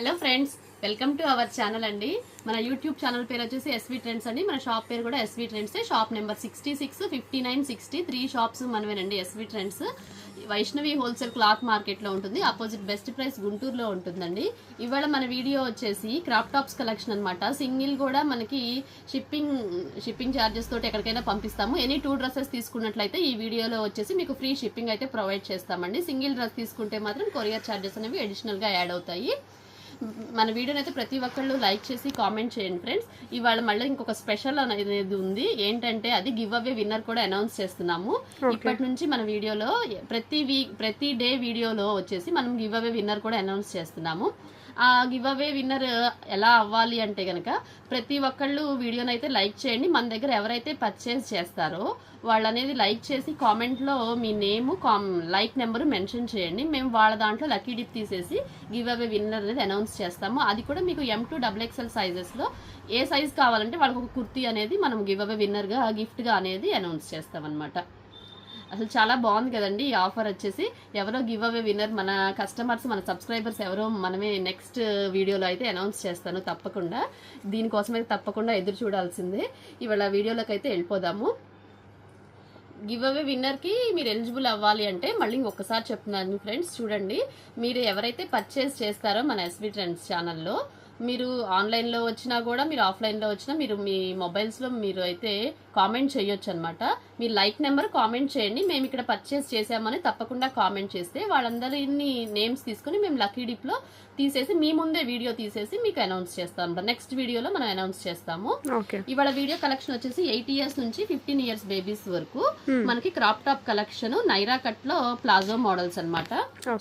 Hello friends welcome to our channel అండి. మన YouTube channel పేరు వచ్చేసి ఎస్వి ట్రెండ్స్ అండి. మన షాప్ పేరు కూడా SV trends shop number sixty six fifty nine sixty three shops మనవేనండి SV trends Vaishnavi wholesale cloth మార్కెట్లో ఉంటుంది. అపోజిట్ బెస్ట్ ప్రైస్ గుంటూరులో ఉంటుందండి. ఇవాళ మన వీడియో వచ్చేసి క్రాప్ టాప్స్ కలెక్షన్ అనమాట సింగిల్ కూడా మనకి షిప్పింగ్ షిప్పింగ్ ఛార్జెస్ తోటి ఎక్కడికైనా పంపిస్తాము. ఎనీ టూ డ్రెస్సెస్ తీసుకున్నట్లయితే ఈ వీడియోలో వచ్చేసి మీకు ఫ్రీ షిప్పింగ్ అయితే ప్రొవైడ్ చేస్తామండి. సింగిల్ డ్రెస్ తీసుకుంటే మాత్రం కొరియర్ ఛార్జెస్ అనేవి అడిషనల్గా యాడ్ అవుతాయి. మన వీడియోని అయితే ప్రతి ఒక్కళ్ళు లైక్ చేసి కామెంట్ చేయండి ఫ్రెండ్స్. ఇవాళ మళ్ళీ ఇంకొక స్పెషల్ అనేది ఉంది. ఏంటంటే అది గివ్ అవే విన్నర్ కూడా అనౌన్స్ చేస్తున్నాము. ఇప్పటి నుంచి మన వీడియోలో ప్రతి వీక్ ప్రతి డే వీడియోలో వచ్చేసి మనం గివ్ అవే విన్నర్ కూడా అనౌన్స్ చేస్తున్నాము. ఆ గివ్ అవే విన్నర్ ఎలా అవ్వాలి అంటే కనుక ప్రతి ఒక్కళ్ళు వీడియోని అయితే లైక్ చేయండి. మన దగ్గర ఎవరైతే పర్చేస్ చేస్తారో వాళ్ళు అనేది లైక్ చేసి కామెంట్లో మీ name comma like number mention చేయండి. మేము వాళ్ళ దాంట్లో లక్కీ డిప్ తీసేసి గివ్ అవే విన్నర్ అనేది అనౌన్స్ చేస్తాము. అది కూడా మీకు ఎం టూ డబుల్ ఎక్స్ఎల్ సైజెస్లో ఏ సైజ్ కావాలంటే వాళ్ళకి ఒక కుర్తీ అనేది మనం గివ్ అవే విన్నర్గా గిఫ్ట్గా అనేది అనౌన్స్ చేస్తాం అనమాట అసలు చాలా బాగుంది కదండి ఈ ఆఫర్ వచ్చేసి. ఎవరో గివ్ అవే విన్నర్ మన కస్టమర్స్ మన సబ్స్క్రైబర్స్ ఎవరో మనమే నెక్స్ట్ వీడియోలో అయితే అనౌన్స్ చేస్తాను తప్పకుండా. దీనికోసం అయితే తప్పకుండా ఎదురు చూడాల్సిందే. ఇవాళ వీడియోలోకి అయితే వెళ్ళిపోదాము గివ్ అవే విన్నర్కి మీరు ఎలిజిబుల్ అవ్వాలి అంటే మళ్ళీ ఇంకొకసారి చెప్తున్నాను ఫ్రెండ్స్ చూడండి. మీరు ఎవరైతే పర్చేస్ చేస్తారో మన ఎస్బీ ట్రెండ్స్ ఛానల్లో మీరు ఆన్లైన్లో వచ్చినా కూడా మీరు ఆఫ్లైన్లో వచ్చినా మీరు మీ మొబైల్స్లో మీరు అయితే కామెంట్ చేయొచ్చు అనమాట మీరు లైక్ నెంబర్ కామెంట్ చేయండి. మేము ఇక్కడ పర్చేస్ చేసామని తప్పకుండా కామెంట్ చేస్తే వాళ్ళందరినీ నేమ్స్ తీసుకుని మేము లక్కీ డిప్లో తీసేసి మీ ముందే వీడియో తీసేసి మీకు అనౌన్స్ చేస్తాం. నెక్స్ట్ వీడియోలో మనం అనౌన్స్ చేస్తాము. ఇవాళ వీడియో కలెక్షన్ వచ్చేసి ఎయిట్ ఇయర్స్ నుంచి ఫిఫ్టీన్ ఇయర్స్ బేబీస్ వరకు మనకి క్రాప్ టాప్ కలెక్షన్ నైరా కట్లో ప్లాజో మోడల్స్ అన్నమాట.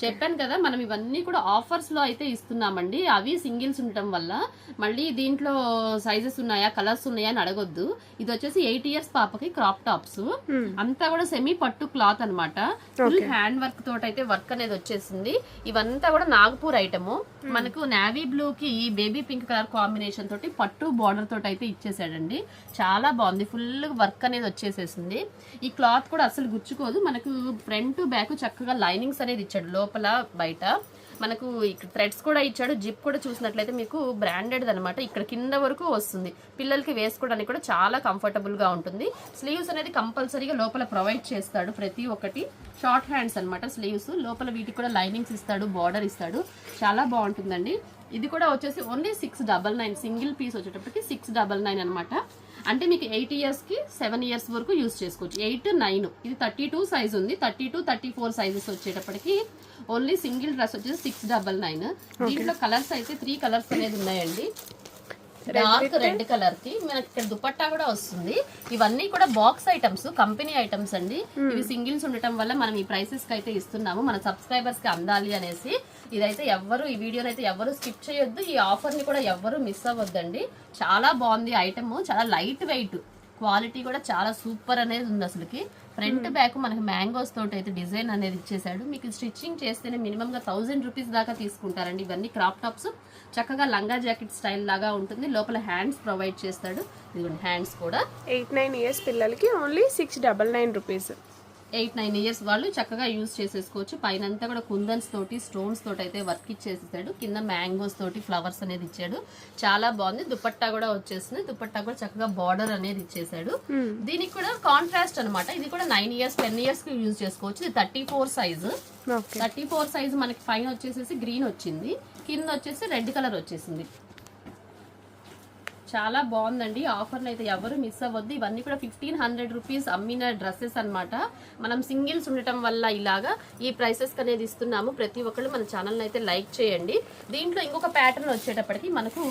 చెప్పాను కదా మనం ఇవన్నీ కూడా ఆఫర్స్లో అయితే ఇస్తున్నామండి. అవి సింగిల్స్ ఉండటం వల్ల మళ్ళీ దీంట్లో సైజెస్ ఉన్నాయా కలర్స్ ఉన్నాయా అని అడగొద్దు. ఇది వచ్చేసి ఎయిట్ ఇయర్స్ పాపకి క్రాప్ టాప్స్. అంతా కూడా సెమీ పట్టు క్లాత్ అన్నమాట. ఫుల్ హ్యాండ్ వర్క్ తోటి అయితే వర్క్ అనేది వచ్చేసింది. ఇవంతా కూడా నాగపూర్ ఐటమ్ మనకు నావీ బ్లూ కి బేబీ పింక్ కలర్ కాంబినేషన్ తోటి పట్టు బార్డర్ తోటి అయితే ఇచ్చేసాడండి. చాలా బాగుంది. ఫుల్ వర్క్ అనేది వచ్చేసేసింది. ఈ క్లాత్ కూడా అసలు గుచ్చుకోదు. మనకు ఫ్రంట్ బ్యాక్ చక్కగా లైనింగ్స్ అనేది ఇచ్చాడు లోపల బయట. మనకు ఇక్కడ థ్రెడ్స్ కూడా ఇచ్చాడు జిప్ కూడా చూసినట్లయితే మీకు బ్రాండెడ్ అనమాట ఇక్కడ కింద వరకు వస్తుంది. పిల్లలకి వేసుకోవడానికి కూడా చాలా కంఫర్టబుల్గా ఉంటుంది. స్లీవ్స్ అనేది కంపల్సరీగా లోపల ప్రొవైడ్ చేస్తాడు ప్రతి ఒక్కటి. షార్ట్ హ్యాండ్స్ అన్నమాట స్లీవ్స్ లోపల వీటికి కూడా లైనింగ్స్ ఇస్తాడు బార్డర్ ఇస్తాడు. చాలా బాగుంటుందండి. ఇది కూడా వచ్చేసి only six double nine single piece వచ్చేటప్పటికి సిక్స్ డబల్ నైన్ అనమాట అంటే మీకు ఎయిట్ ఇయర్స్కి సెవెన్ ఇయర్స్ వరకు యూస్ చేసుకోవచ్చు. Eight nine. ఇది థర్టీ టూ సైజ్ ఉంది. Thirty two thirty four sizes వచ్చేటప్పటికి ఓన్లీ సింగిల్ డ్రెస్ వచ్చేసి సిక్స్ డబల్ నైన్. దీంట్లో కలర్స్ అయితే త్రీ కలర్స్ అనేది ఉన్నాయండి. డార్క్ రెడ్ కలర్కి మనకి ఇక్కడ దుపట్టా కూడా వస్తుంది. ఇవన్నీ కూడా బాక్స్ ఐటమ్స్ కంపెనీ ఐటమ్స్ అండి. ఇవి సింగిల్స్ ఉండటం వల్ల మనం ఈ ప్రైసెస్కి అయితే ఇస్తున్నాము. మన సబ్స్క్రైబర్స్కి అందాలి అనేసి ఇదైతే ఎవ్వరు ఈ వీడియోని అయితే ఎవరు స్కిప్ చేయొద్దు. ఈ ఆఫర్ని కూడా ఎవ్వరు మిస్ అవ్వద్దండి. చాలా బాగుంది ఐటమ్ చాలా లైట్ వెయిట్ క్వాలిటీ కూడా చాలా సూపర్ అనేది ఉంది అసలుకి. ఫ్రంట్ బ్యాక్ మనకి మ్యాంగోస్ తోటి అయితే డిజైన్ అనేది ఇచ్చేసాడు మీకు స్టిచ్చింగ్ చేస్తేనే మినిమం గా థౌసండ్ రూపీస్ దాకా తీసుకుంటారండి ఇవన్నీ క్రాప్ టాప్స్ చక్కగా లంగా జాకెట్ స్టైల్ లాగా ఉంటుంది. లోపల హ్యాండ్స్ ప్రొవైడ్ చేస్తాడు. ఇదిగోండి హ్యాండ్స్ కూడా. ఎయిట్ నైన్ ఇయర్స్ పిల్లలకి only six double nine rupees eight nine years వాళ్ళు చక్కగా యూజ్ చేసేసుకోవచ్చు. పైన అంతా కూడా కుందన్స్ తోటి స్టోన్స్ తోటి అయితే వర్క్ ఇచ్చేసాడు కింద మ్యాంగోస్ తోటి ఫ్లవర్స్ అనేది ఇచ్చాడు. చాలా బాగుంది. దుపట్టా కూడా వచ్చేసింది. దుపట్టా కూడా చక్కగా బార్డర్ అనేది ఇచ్చేసాడు. దీనికి కూడా కాంట్రాస్ట్ అన్నమాట. ఇది కూడా నైన్ ఇయర్స్ టెన్ ఇయర్స్కి యూజ్ చేసుకోవచ్చు. ఇది thirty four size thirty four size మనకి పైన వచ్చేసేసి గ్రీన్ వచ్చింది. కింద వచ్చేసి రెడ్ కలర్ వచ్చేసింది. చాలా బాగుందండి. ఆఫర్ని అయితే ఎవరు మిస్ అవ్వద్దు. ఇవన్నీ కూడా ఫిఫ్టీన్ హండ్రెడ్ రూపీస్ అమ్మిన డ్రెస్సెస్ అన్నమాట. మనం సింగిల్స్ ఉండటం వల్ల ఇలాగా ఈ ప్రైసెస్ అనేది ఇస్తున్నాము. ప్రతి ఒక్కళ్ళు మన ఛానల్ని అయితే లైక్ చేయండి. దీంట్లో ఇంకొక ప్యాటర్న్ వచ్చేటప్పటికి మనకు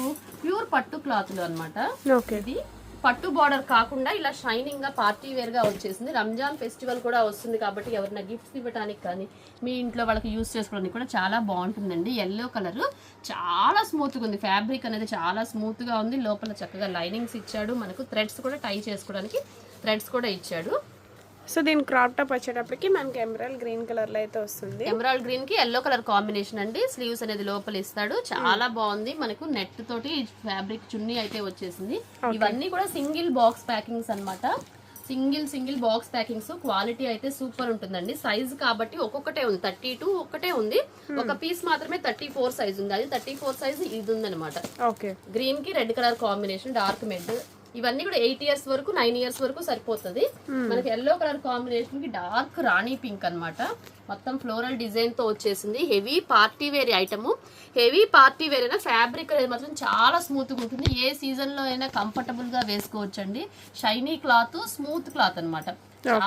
ప్యూర్ పట్టు క్లాత్లు అన్నమాట. ఓకే. ఇది పట్టు బార్డర్ కాకుండా ఇలా షైనింగ్గా పార్టీ వేర్గా వచ్చేసింది. రంజాన్ ఫెస్టివల్ కూడా వస్తుంది కాబట్టి ఎవరైనా గిఫ్ట్స్ ఇవ్వడానికి కానీ మీ ఇంట్లో వాళ్ళకి యూస్ చేసుకోవడానికి కూడా చాలా బాగుంటుందండి. ఎల్లో కలర్ చాలా స్మూత్గా ఉంది. ఫ్యాబ్రిక్ అనేది చాలా స్మూత్గా ఉంది. లోపల చక్కగా లైనింగ్స్ ఇచ్చాడు. మనకు థ్రెడ్స్ కూడా టై చేసుకోవడానికి థ్రెడ్స్ కూడా ఇచ్చాడు. సో దీని క్రాప్ టాప్ వచ్చేటప్పటికి మనకి ఎమరాల్డ్ గ్రీన్ కలర్లో అయితే వస్తుంది. ఎమరాల్డ్ గ్రీన్కి ఎల్లో కలర్ కాంబినేషన్ అండి. స్లీవ్స్ అనేది లోపల ఇస్తాడు. చాలా బాగుంది. మనకు నెట్ తోటి ఫ్యాబ్రిక్ చున్నీ అయితే వచ్చేసింది. ఇవన్నీ కూడా సింగిల్ బాక్స్ ప్యాకింగ్స్ అన్నమాట. Single single box packings quality అయితే సూపర్ ఉంటుందండి. సైజ్ కాబట్టి ఒక్కొక్కటే ఉంది. థర్టీ టూ ఒక్కటే ఉంది. ఒక పీస్ మాత్రమే థర్టీ ఫోర్ సైజ్ ఉంది. అది థర్టీ ఫోర్ సైజ్ ఇది ఉందన్నమాట. ఓకే. గ్రీన్కి రెడ్ కలర్ కాంబినేషన్ డార్క్ మెడ్ ఇవన్నీ కూడా ఎయిట్ ఇయర్స్ వరకు నైన్ ఇయర్స్ వరకు సరిపోతుంది. మనకి ఎల్లో కలర్ కాంబినేషన్కి డార్క్ రాణి పింక్ అన్నమాట. మొత్తం ఫ్లోరల్ డిజైన్తో వచ్చేసింది. Heavy party wear item heavy party wear అయినా ఫ్యాబ్రిక్ అనేది మాత్రం చాలా స్మూత్గా ఉంటుంది. ఏ సీజన్లో అయినా కంఫర్టబుల్గా వేసుకోవచ్చండి. షైనీ క్లాత్ స్మూత్ క్లాత్ అన్నమాట.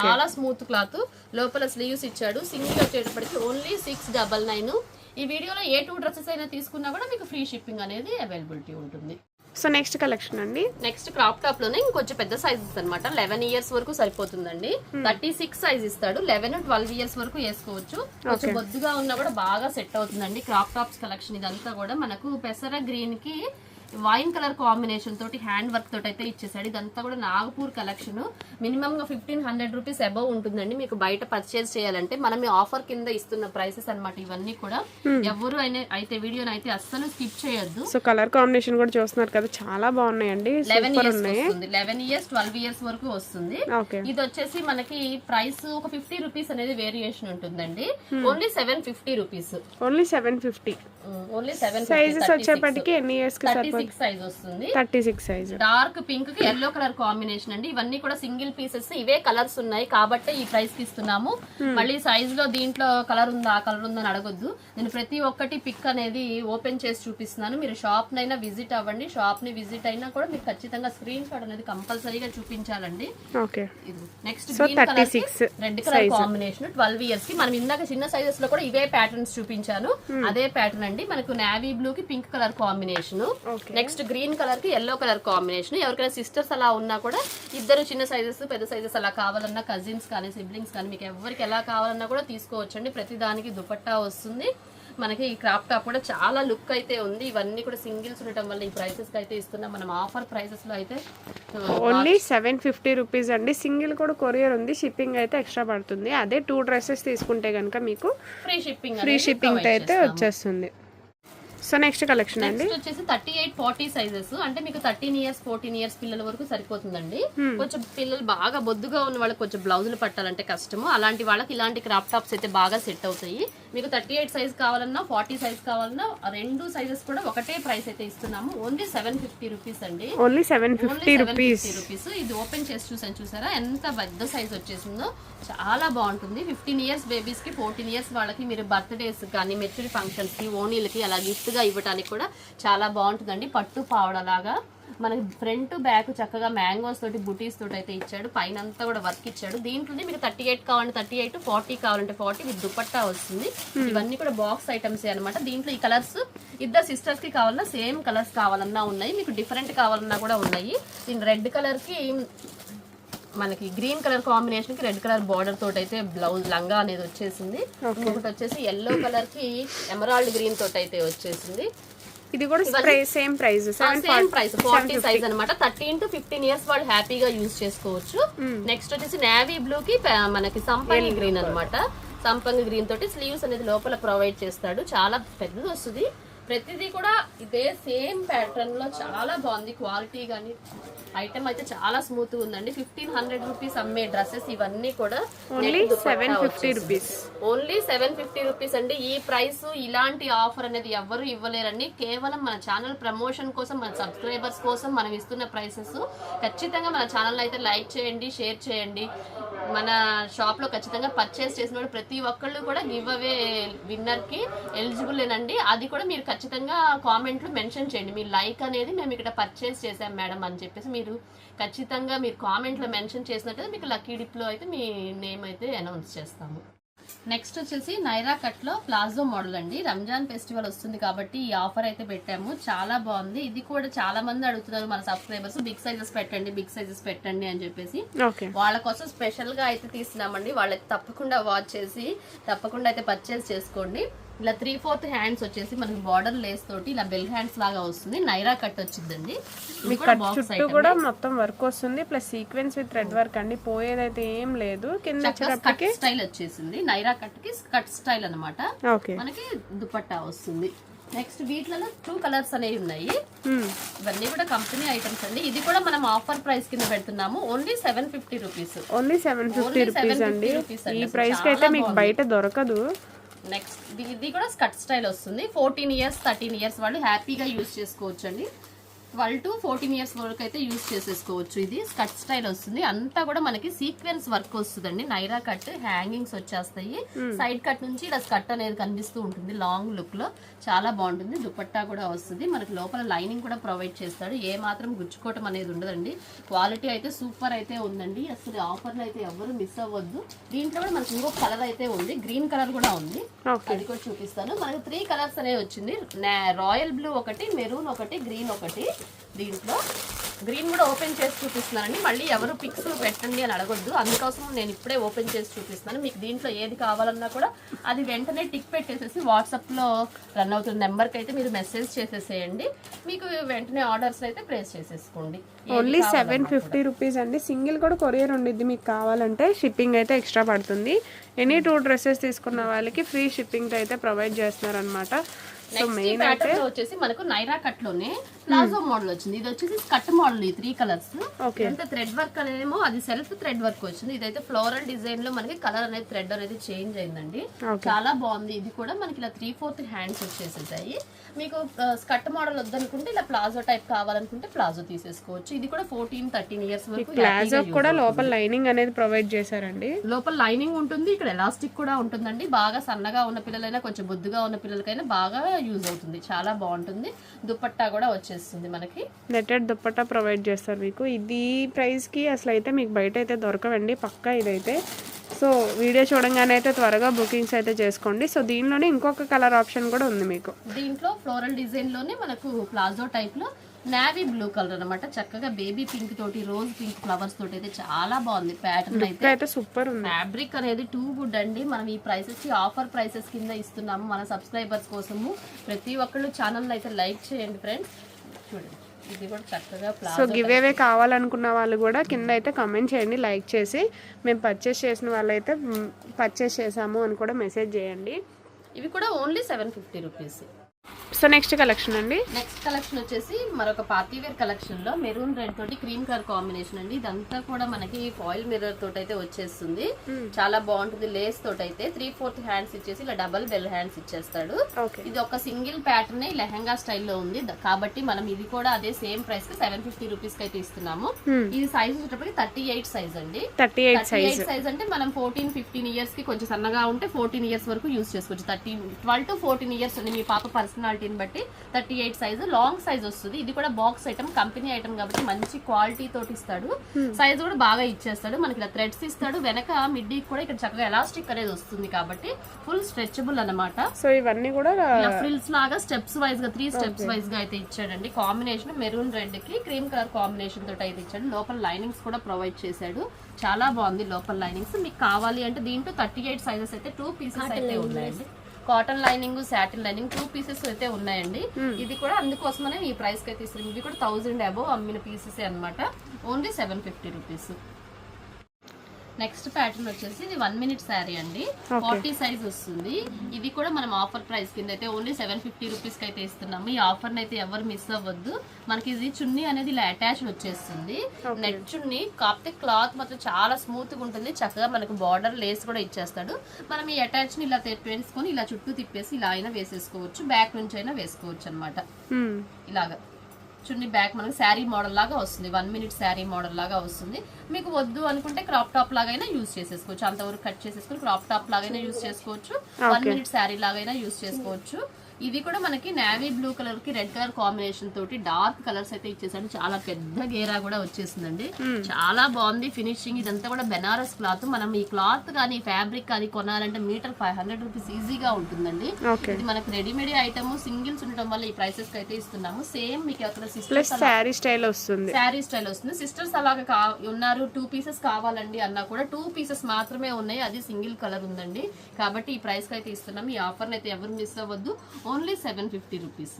చాలా స్మూత్ క్లాత్ లోపల స్లీవ్స్ ఇచ్చాడు. సింగిల్ వచ్చేటప్పటికి ఓన్లీ సిక్స్ డబల్ నైన్ ఈ వీడియోలో ఏ టూ డ్రెస్సెస్ అయినా తీసుకున్నా కూడా మీకు ఫ్రీ షిప్పింగ్ అనేది అవైలబిలిటీ ఉంటుంది. సో నెక్స్ట్ కలెక్షన్ అండి. నెక్స్ట్ క్రాప్ టాప్లోనే ఇంకొంచెం పెద్ద సైజెస్ అన్నమాట. లెవెన్ ఇయర్స్ వరకు సరిపోతుందండి. థర్టీ సిక్స్ సైజ్ ఇస్తాడు. లెవెన్ ట్వెల్వ్ ఇయర్స్ వరకు వేసుకోవచ్చు. కొంచెం బొద్దుగా ఉన్నా కూడా బాగా సెట్ అవుతుందండి. క్రాప్ టాప్స్ కలెక్షన్ ఇదంతా కూడా మనకు పెసర గ్రీన్కి వైన్ కలర్ కాంబినేషన్ తోటి హ్యాండ్ వర్క్ తోటి అయితే ఇచ్చేసాడు. ఇదంతా కూడా నాగపూర్ కలెక్షన్. మినిమం గా ఫిఫ్టీన్ హండ్రెడ్ రూపీస్ అబౌవ్ ఉంటుందండి. మీకు బయట పర్చేస్ చేయాలంటే మనం ఈ ఆఫర్ కింద ఇస్తున్న ప్రైసెస్ అన్నమాట ఇవన్నీ కూడా. ఎవరు అయితే వీడియోని అయితే అస్సలు స్కిప్ చేయొద్దు. సో కలర్ కాంబినేషన్ కూడా చూస్తున్నారు కదా చాలా బాగున్నాయండి. లెవెన్ ఇయర్స్ వస్తుంది. లెవెన్ ఇయర్స్ ట్వెల్వ్ ఇయర్స్ వరకు వస్తుంది. ఇది వచ్చేసి మనకి ప్రైస్ ఒక ఫిఫ్టీ రూపీస్ అనేది వేరియేషన్ ఉంటుందండి. Only seven fifty rupees only seven fifty only seven sizes వచ్చేప్పటికి ఎన్ని ఇయర్స్కి థర్టీ సిక్స్ సైజ్ వస్తుంది. థర్టీ సిక్స్ సైజ్ డార్క్ పింక్కి ఎల్లో కలర్ కాంబినేషన్ అండి. ఇవన్నీ కూడా సింగిల్ పీసెస్ ఇవే కలర్స్ ఉన్నాయి కాబట్టి ఈ ప్రైస్కి ఇస్తున్నాము. మళ్ళీ సైజ్లో దీంట్లో కలర్ ఉందా ఆ కలర్ ఉందా అని అడగొద్దు. నేను ప్రతి ఒక్కటి పిక్ అనేది ఓపెన్ చేసి చూపిస్తున్నాను. మీరు షాప్ నైనా విజిట్ అవ్వండి. షాప్ని విజిట్ అయినా కూడా మీరు ఖచ్చితంగా స్క్రీన్ షాట్ అనేది కంపల్సరీగా చూపించాలండి. Okay next green colour 36 red colour combination twelve ఇయర్స్కి. మనం ఇందాక చిన్న సైజెస్లో కూడా ఇవే ప్యాటర్న్స్ చూపించాను. అదే ప్యాటర్న్ అండి. మనకు నావీ బ్లూ కి pink colour combination. Next green కలర్కి ఎల్లో కలర్ కాంబినేషన్ ఎవరికైనా సిస్టర్స్ అలా ఉన్నా కూడా ఇద్దరు చిన్న సైజెస్ పెద్ద సైజెస్ అలా కావాలన్నా కజిన్స్ కానీ సిబ్లింగ్స్ కానీ మీకు ఎవరికి ఎలా కావాలన్నా కూడా తీసుకోవచ్చండి. ప్రతి దానికి దుపట్టా వస్తుంది. మనకి ఈ క్రాప్ టాప్ కూడా చాలా లుక్ అయితే ఉంది. ఇవన్నీ కూడా సింగిల్స్ ఉండటం వల్ల ఈ ప్రైసెస్ అయితే ఇస్తున్నాం. మనం ఆఫర్ ప్రైసెస్లో అయితే ఓన్లీ సెవెన్ ఫిఫ్టీ రూపీస్ అండి. సింగిల్ కూడా కొరియర్ ఉంది. షిప్పింగ్ అయితే ఎక్స్ట్రా పడుతుంది. అదే టూ డ్రెస్సెస్ తీసుకుంటే కనుక మీకు ఫ్రీ షిప్పింగ్ ఫ్రీ షిప్పింగ్ అయితే వచ్చేస్తుంది. సో నెక్స్ట్ కలెక్షన్ అండి. వచ్చేసి థర్టీ ఎయిట్ ఫార్టీ సైజెస్ అంటే మీకు థర్టీన్ ఇయర్స్ ఫోర్టీన్ ఇయర్స్ పిల్లల వరకు సరిపోతుందండి. కొంచెం పిల్లలు బాగా బొద్దుగా ఉన్న వాళ్ళకి కొంచెం బ్లౌజులు పట్టాలంటే కష్టము. అలాంటి వాళ్ళకి ఇలాంటి క్రాప్ టాప్స్ అయితే బాగా సెట్ అవుతాయి. మీకు థర్టీ ఎయిట్ సైజ్ కావాలన్నా ఫార్టీ సైజ్ కావాలన్నా రెండు సైజెస్ కూడా ఒకటే ప్రైస్ అయితే ఇస్తున్నాము. ఓన్లీ సెవెన్ ఫిఫ్టీ రూపీస్ అండి. ఓన్లీ సెవెన్ ఫిఫ్టీ రూపీస్ ఇది ఓపెన్ చేసి చూసాను చూసారా? ఎంత పెద్ద సైజ్ వచ్చేసిందో. చాలా బాగుంటుంది. ఫిఫ్టీన్ ఇయర్స్ బేబీస్కి ఫోర్టీన్ ఇయర్స్ వాళ్ళకి మీరు బర్త్డేస్ కానీ మెచ్యూరి ఫంక్షన్స్కి ఓనీలకి అలా గిఫ్ట్గా ఇవ్వడానికి కూడా చాలా బాగుంటుందండి. పట్టు పావడలాగా. మనకి ఫ్రంట్ బ్యాక్ చక్కగా మ్యాంగోస్ తోటి బుటీస్ తోటి అయితే ఇచ్చాడు. పైన అంతా కూడా వర్క్ ఇచ్చాడు. దీంట్లోనే మీకు థర్టీ ఎయిట్ కావాలంటే థర్టీ ఎయిట్ ఫార్టీ కావాలంటే ఫార్టీ విత్ దుపట్టా వస్తుంది. ఇవన్నీ కూడా బాక్స్ ఐటమ్స్ అన్నమాట. దీంట్లో ఈ కలర్స్ ఇద్దరు సిస్టర్స్కి కావాలన్నా సేమ్ కలర్స్ కావాలన్నా ఉన్నాయి. మీకు డిఫరెంట్ కావాలన్నా కూడా ఉన్నాయి. దీని రెడ్ కలర్కి మనకి గ్రీన్ కలర్ కాంబినేషన్కి రెడ్ కలర్ బార్డర్ తోటి అయితే బ్లౌజ్ లంగా అనేది వచ్చేసింది. ఇంకొకటి వచ్చేసి ఎల్లో కలర్కి ఎమరాల్డ్ గ్రీన్ తోటి అయితే వచ్చేసింది. ఇది కూడా spray same price same price forty size అనమాట థర్టీన్ టు ఫిఫ్టీన్ ఇయర్స్ వాళ్ళు హ్యాపీగా యూజ్ చేసుకోవచ్చు. నెక్స్ట్ వచ్చేసి నేవీ బ్లూ కి మనకి సంపంగి గ్రీన్ అన్నమాట. సంపంగి గ్రీన్ తోటి స్లీవ్స్ అనేది లోపల ప్రొవైడ్ చేస్తాడు. చాలా పెద్దది వస్తుంది. ప్రతిదీ కూడా ఇదే సేమ్ ప్యాటర్న్లో చాలా బాగుంది. క్వాలిటీ కానీ ఐటమ్ అయితే చాలా స్మూత్ ఉందండి. ఫిఫ్టీన్ హండ్రెడ్ రూపీస్ అమ్మే డ్రెస్సెస్ ఇవన్నీ కూడా only seven fifty rupees only seven fifty rupees అండి. ఈ ప్రైస్ ఇలాంటి ఆఫర్ అనేది ఎవ్వరు ఇవ్వలేరండి. కేవలం మన ఛానల్ ప్రమోషన్ కోసం మన సబ్స్క్రైబర్స్ కోసం మనం ఇస్తున్న ప్రైసెస్ ఖచ్చితంగా మన ఛానల్ అయితే లైక్ చేయండి షేర్ చేయండి. మన షాప్లో ఖచ్చితంగా పర్చేస్ చేసిన ప్రతి ఒక్కళ్ళు కూడా గివ్ అవే విన్నర్కి ఎలిజిబుల్ ఏనండి. అది కూడా మీరు ఖచ్చితంగా కామెంట్లు మెన్షన్ చేయండి. మీ లైక్ అనేది మేము ఇక్కడ పర్చేస్ చేసాం మేడం అని చెప్పేసి మీరు ఖచ్చితంగా మీరు కామెంట్లో మెన్షన్ చేసినట్టయితే మీకు లక్కీ డిప్లో అయితే మీ నేమ్ అయితే అనౌన్స్ చేస్తాము. నెక్స్ట్ వచ్చేసి నైరా కట్లో ప్లాజో మోడల్ అండి. రంజాన్ ఫెస్టివల్ వస్తుంది కాబట్టి ఈ ఆఫర్ అయితే పెట్టాము. చాలా బాగుంది. ఇది కూడా చాలా మంది అడుగుతున్నారు మన సబ్స్క్రైబర్స్ బిగ్ సైజెస్ పెట్టండి బిగ్ సైజెస్ పెట్టండి అని చెప్పేసి. ఓకే. వాళ్ళ కోసం స్పెషల్గా అయితే తీస్తున్నామండి. వాళ్ళకి తప్పకుండా వాచ్ చేసి తప్పకుండా అయితే పర్చేస్ చేసుకోండి. ఇలా త్రీ ఫోర్త్ హ్యాండ్స్ వచ్చేసి మనకి బార్డర్ లేస్ తోటి ఇలా బెల్ హ్యాండ్స్ లాగా వస్తుంది. నైరా కట్ వచ్చిందండి. కూడా బాక్స్ చుట్టూ కూడా మొత్తం వర్క్ వస్తుంది. Plus sequence with thread work అండి. పోయేదైతే ఏం లేదు. కింద కట్ స్టైల్ వచ్చేసింది. నైరా కట్కి కట్ స్టైల్ అన్నమాట. ఓకే. మనకి దుపట్టా వస్తుంది. నెక్స్ట్ వీటిలలో టూ కలర్స్ అనేవి ఉన్నాయి. ఇవన్నీ కూడా కంపెనీ ఐటమ్స్ అండి. ఇది కూడా మనం ఆఫర్ ప్రైస్ కింద పెడుతున్నాము. Only seven fifty rupees only seven fifty rupees 750 అండి. ఈ ప్రైస్ అయితే మీకు. బయట దొరకదు. నెక్స్ట్ ఇది కూడా స్కట్ స్టైల్ వస్తుంది. ఫోర్టీన్ ఇయర్స్ థర్టీన్ ఇయర్స్ వాళ్ళు హ్యాపీగా యూస్ చేసుకోవచ్చు అండి ట్వెల్వ్ టు ఫోర్టీన్ ఇయర్స్ వరకు అయితే యూస్ చేసేసుకోవచ్చు ఇది. స్కట్ స్టైల్ వస్తుంది. అంతా కూడా మనకి సీక్వెన్స్ వర్క్ వస్తుందండి. నైరా కట్ హ్యాంగింగ్స్ వచ్చేస్తాయి. సైడ్ కట్ నుంచి ఇలా స్కట్ అనేది కనిపిస్తూ ఉంటుంది లాంగ్ లుక్లో. చాలా బాగుంటుంది. దుపట్టా కూడా వస్తుంది. మనకి లోపల లైనింగ్ కూడా ప్రొవైడ్ చేస్తాడు. ఏ మాత్రం గుచ్చుకోవటం అనేది ఉండదండి. క్వాలిటీ అయితే సూపర్ అయితే ఉందండి. అసలు ఆఫర్లు అయితే ఎవరు మిస్ అవ్వద్దు. దీంట్లో కూడా మనకి ఇంకో కలర్ అయితే ఉంది. గ్రీన్ కలర్ కూడా ఉంది. అది కూడా చూపిస్తాను. మనకి త్రీ కలర్స్ అనేవి వచ్చింది. రాయల్ బ్లూ ఒకటి మెరూన్ ఒకటి గ్రీన్ ఒకటి. దీంట్లో గ్రీన్ కూడా ఓపెన్ చేసి చూపిస్తున్నానండి. మళ్ళీ ఎవరు పిక్స్ పెట్టండి అని అడగొద్దు. అందుకోసం నేను ఇప్పుడే ఓపెన్ చేసి చూపిస్తున్నాను. మీకు దీంట్లో ఏది కావాలన్నా కూడా అది వెంటనే టిక్ పెట్టేసేసి వాట్సాప్లో రన్ అవుతున్న నెంబర్కి అయితే మీరు మెసేజ్ చేసేసేయండి. మీకు వెంటనే ఆర్డర్స్ అయితే ప్లేస్ చేసేసుకోండి. Only seven. ఫిఫ్టీ రూపీస్ అండి. సింగిల్ కూడా కొరియర్ ఉండిద్ది మీకు కావాలంటే. షిప్పింగ్ అయితే ఎక్స్ట్రా పడుతుంది. ఎనీ టూ డ్రెస్సెస్ తీసుకున్న వాళ్ళకి ఫ్రీ షిప్పింగ్ అయితే ప్రొవైడ్ చేస్తున్నారు అనమాట నెక్స్ట్ వచ్చేసి మనకు నైరా కట్లోనే ప్లాజో మోడల్ వచ్చింది. ఇది వచ్చేసి కట్ మోడల్ ఈ త్రీ కలర్స్. ఎంత థ్రెడ్ వర్క్ అనేమో అది సెల్ఫ్ థ్రెడ్ వర్క్ వచ్చింది. ఇదైతే ఫ్లోరల్ డిజైన్లో మనకి కలర్ అనేది థ్రెడ్ అనేది చేంజ్ అయిందండి. చాలా బాగుంది. ఇది కూడా మనకి ఇలా త్రీ ఫోర్త్ హ్యాండ్స్ వచ్చేసేసాయి. మీకు స్కట్ మోడల్ వద్దనుకుంటే ఇలా ప్లాజో టైప్ కావాలనుకుంటే ప్లాజో తీసేసుకోవచ్చు. ఇది కూడా ఫోర్టీన్ థర్టీన్ ఇయర్స్ వరకు ప్లాజో కూడా లోపల లైనింగ్ అనేది ప్రొవైడ్ చేశారండి. లోపల లైనింగ్ ఉంటుంది. ఇక్కడ ఎలాస్టిక్ కూడా ఉంటుందండి. బాగా సన్నగా ఉన్న పిల్లలైనా కొంచెం బొద్దుగా ఉన్న పిల్లలకైనా బాగా యూజ్ అవుతుంది. చాలా బాగుంటుంది. దుపట్టా కూడా వచ్చేస్తుంది మనకి. నెట్టెడ్ దుప్పట్టా ప్రొవైడ్ చేస్తారు మీకు. ఇది ప్రైస్కి అసలు అయితే మీకు బయట అయితే దొరకవండి. పక్కా ఇదైతే. సో వీడియో చూడంగానే అయితే త్వరగా బుకింగ్స్ అయితే చేసుకోండి. సో దీనిలోనే ఇంకొక కలర్ ఆప్షన్ కూడా ఉంది మీకు. దీంట్లో ఫ్లోరల్ డిజైన్లోనే మనకు ప్లాజో టైప్లో నావీ బ్లూ కలర్ అన్నమాట. చక్కగా బేబీ పింక్ తోటి రోజ్ పింక్ ఫ్లవర్స్ తోటి అయితే చాలా బాగుంది ప్యాటర్న్ అయితే. అయితే సూపర్ ఉంది. ఫ్యాబ్రిక్ అనేది టూ గుడ్ అండి. మనం ఈ ప్రైసెస్కి ఆఫర్ ప్రైసెస్ కింద ఇస్తున్నాము మన సబ్స్క్రైబర్స్ కోసము. ప్రతి ఒక్కళ్ళు ఛానల్ అయితే లైక్ చేయండి ఫ్రెండ్స్ చూడండి ఇది కూడా చక్కగా సో ప్లాజో గివ్ అవే కావాలనుకున్న వాళ్ళు కూడా కింద అయితే కమెంట్ చేయండి లైక్ చేసి మేము పర్చేస్ చేసిన వాళ్ళైతే పర్చేస్ చేసాము అని కూడా మెసేజ్ చేయండి. ఇవి కూడా only seven fifty rupees so next collection అండి. నెక్స్ట్ కలెక్షన్ వచ్చేసి మరొక పార్టీ వేర్ కలెక్షన్లో మెరూన్ రెడ్ తోటి క్రీమ్ కలర్ కాంబినేషన్ అండి. ఇదంతా కూడా మనకి ఫాయిల్ మిర్రర్ తోటి అయితే వచ్చేస్తుంది చాలా బాగుంటుంది లేస్ తోటి అయితే త్రీ ఫోర్త్ హ్యాండ్స్ ఇచ్చేసి ఇలా డబల్ బెల్ హ్యాండ్స్ ఇచ్చేస్తాడు. ఇది ఒక సింగిల్ ప్యాటర్న్ లెహంగా స్టైల్లో ఉంది. కాబట్టి మనం ఇది కూడా అదే సేమ్ ప్రైస్కి సెవెన్ ఫిఫ్టీ రూపీస్కి అయితే ఇస్తున్నాము. ఇది సైజ్ వచ్చేటప్పటికి థర్టీ ఎయిట్ సైజ్ అండి. థర్టీ ఎయిట్ థర్టీ సైజ్ అంటే మనం ఫోర్టీన్ ఫిఫ్టీన్ ఇయర్స్కి కొంచెం సన్నగా ఉంటే ఫోర్టీన్ ఇయర్స్ వరకు యూస్ చేసుకోవచ్చు. Thirteen twelve to fourteen years ఉంది మీ పాప పర్సనాలిటీని బట్టి thirty eight size long size వస్తుంది. ఇది కూడా బాక్స్ ఐటమ్ కంపెనీ ఐటమ్ కాబట్టి మంచి క్వాలిటీ తోటి ఇస్తాడు. సైజ్ కూడా బాగా ఇచ్చేస్తాడు. మనకి ఇలా థ్రెడ్స్ ఇస్తాడు. వెనక మిడ్డీ కూడా ఇక్కడ చక్కగా ఎలాస్టిక్ అనేది వస్తుంది కాబట్టి ఫుల్ స్ట్రెచబుల్ అన్నమాట. సో ఇవన్నీ కూడా ఫ్రిల్స్ లాగా స్టెప్స్ వైజ్గా త్రీ స్టెప్స్ వైజ్గా అయితే ఇచ్చాడండి. కాంబినేషన్ మెరూన్ రెడ్కి క్రీమ్ కలర్ కాంబినేషన్ తోటి అయితే ఇచ్చాడు. లోపల లైనింగ్స్ కూడా ప్రొవైడ్ చేశాడు. చాలా బాగుంది లోపల లైనింగ్స్ మీకు కావాలి అంటే దీంట్లో థర్టీ ఎయిట్ సైజెస్ అయితే టూ పీసెస్ అయితే ఉన్నాయండి. Cotton lining satin lining two pieces అయితే ఉన్నాయండి. ఇది కూడా అందుకోసమనే ఈ ప్రైస్కి అయితే ఇస్తున్నాం ఇవి కూడా థౌసండ్ అబోవ్ అమ్మిన పీసెస్ అన్నమాట. Only seven fifty rupees next pattern వచ్చేసి ఇది వన్ మినిట్ శారీ అండి. ఫార్టీ సైజ్ వస్తుంది. ఇది కూడా మనం ఆఫర్ ప్రైస్ కింద అయితే ఓన్లీ సెవెన్ ఫిఫ్టీ రూపీస్కి అయితే ఇస్తున్నాము. ఈ ఆఫర్ అయితే ఎవరు మిస్ అవ్వద్దు. మనకి ఇది చున్నీ అనేది ఇలా అటాచ్ వచ్చేస్తుంది. నెట్ చున్నీ కాకపోతే క్లాత్ మాత్రం చాలా స్మూత్గా ఉంటుంది. చక్కగా మనకు బార్డర్ లేస్ కూడా ఇచ్చేస్తాడు. మనం ఈ అటాచ్ని ఇలా వేసుకొని ఇలా చుట్టూ తిప్పేసి ఇలా అయినా వేసేసుకోవచ్చు. బ్యాక్ నుంచి అయినా వేసుకోవచ్చు అనమాట. ఇలాగా. చున్నీ బ్యాక్ మనకి శారీ మోడల్ లాగా వస్తుంది. వన్ మినిట్ శారీ మోడల్ లాగా వస్తుంది. మీకు వద్దు అనుకుంటే క్రాప్ టాప్ లాగైనా యూస్ చేసేసుకోవచ్చు. అంతవరకు కట్ చేసేసుకుని క్రాప్ టాప్ లాగైనా యూస్ చేసుకోవచ్చు. వన్ మినిట్ శారీ లాగైనా యూస్ చేసుకోవచ్చు. ఇది కూడా మనకి నావీ బ్లూ కలర్కి రెడ్ కలర్ కాంబినేషన్ తోటి డార్క్ కలర్స్ అయితే ఇచ్చేసాడు. చాలా పెద్ద గేరా కూడా వచ్చేసిందండి. చాలా బాగుంది. ఫినిషింగ్ ఇదంతా కూడా బెనారస్ క్లాత్. మనం ఈ క్లాత్ కానీ ఫ్యాబ్రిక్ కానీ కొనాలంటే మీటర్ ఫైవ్ హండ్రెడ్ రూపీస్ ఈజీగా ఉంటుందండి. ఇది మనకి రెడీమేడ్ ఐటమ్ సింగిల్స్ ఉండటం వల్ల ఈ ప్రైసెస్ అయితే ఇస్తున్నాము. సేమ్ మీకు అక్కడ సిస్టర్స్ శారీ స్టైల్ వస్తుంది. శారీ స్టైల్ వస్తుంది. సిస్టర్స్ అలాగా ఉన్నారు. టూ పీసెస్ కావాలండి అన్నా కూడా టూ పీసెస్ మాత్రమే ఉన్నాయి. అది సింగిల్ కలర్ ఉందండి. కాబట్టి ఈ ప్రైస్కి అయితే ఇస్తున్నాం ఈ ఆఫర్ అయితే ఎవరు మిస్ అవ్వద్దు. Only seven fifty rupees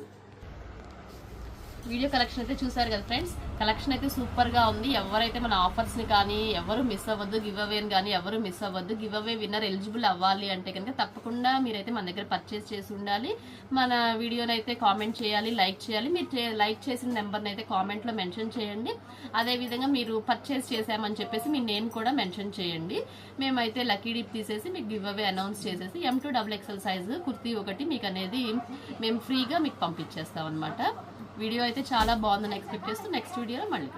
video collection అయితే చూసారు కదా ఫ్రెండ్స్? కలెక్షన్ అయితే సూపర్గా ఉంది. ఎవరైతే మన ఆఫర్స్ని కానీ ఎవరు మిస్ అవ్వద్దు గివ్ అవేని కానీ ఎవరు మిస్ అవ్వద్దు గివ్ అవే విన్నర్ ఎలిజిబుల్ అవ్వాలి అంటే కనుక తప్పకుండా మీరైతే మన దగ్గర పర్చేస్ చేసి ఉండాలి. మన వీడియోని అయితే కామెంట్ చేయాలి లైక్ చేయాలి. మీరు లైక్ చేసిన నెంబర్ని అయితే కామెంట్లో మెన్షన్ చేయండి. అదేవిధంగా మీరు పర్చేస్ చేసామని చెప్పేసి మీ నేమ్ కూడా మెన్షన్ చేయండి. మేమైతే లక్కీ డిప్ తీసేసి మీకు గివ్ అవే అనౌన్స్ చేసేసి M two double XL size kurti ఒకటి మీకు అనేది మేము ఫ్రీగా మీకు పంపించేస్తాం అనమాట వీడియో అయితే చాలా బాగుందని ఎక్స్పెక్ట్ చేస్తూ నెక్స్ట్ వీడియోలో మళ్ళీ